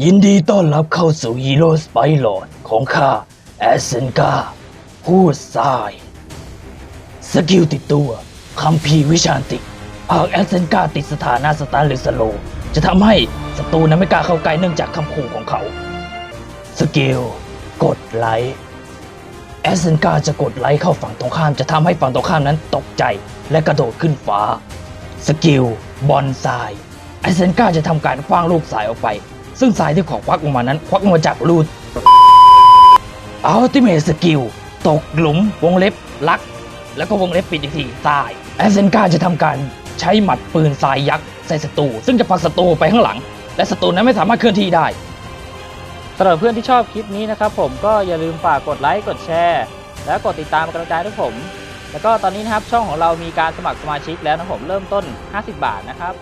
ยินดีต้อนรับเข้าสู่ฮีโร่สไปลอดของข้าแอสเซนกาผู้ทราย สกิลติดตัวคัมภีวิชาติ หากแอสเซนกาติดสถานะสตาร์หรือสโล จะทำให้ศัตรูนั้นไม่กล้าเข้าใกล้เนื่องจากคำขู่ของเขา สกิลกดไลค์แอสเซนกาจะกดไลค์เข้าฝั่งตรงข้ามจะทำให้ฝั่งตรงข้ามนั้นตกใจและกระโดดขึ้นฟ้า สกิลบอลทรายแอสเซนกาจะทำการคว้างลูกสายออกไป ซึ่งสายที่ขอควักออกมานั้น ควักออกมาจากรูดอัลติเมสกิลตกหลุมวงเล็บลัก แล้วก็วงเล็บปิดอีกทีทรายแอสเซนกาจะทำการใช้หมัดปืนทรายยักษ์ใส่ศัตรูซึ่งจะผลักศัตรูไปข้างหลัง และศัตรูนั้นไม่สามารถเคลื่อนที่ได้สำหรับเพื่อนที่ชอบคลิปนี้นะครับผมก็อย่าลืมฝากกดไลค์กดแชร์และกดติดตามกำลังใจให้ผม แล้วก็ตอนนี้นะครับช่องของเรามีการสมัครสมาชิกแล้วนะผมเริ่มต้น 50 บาทนะครับ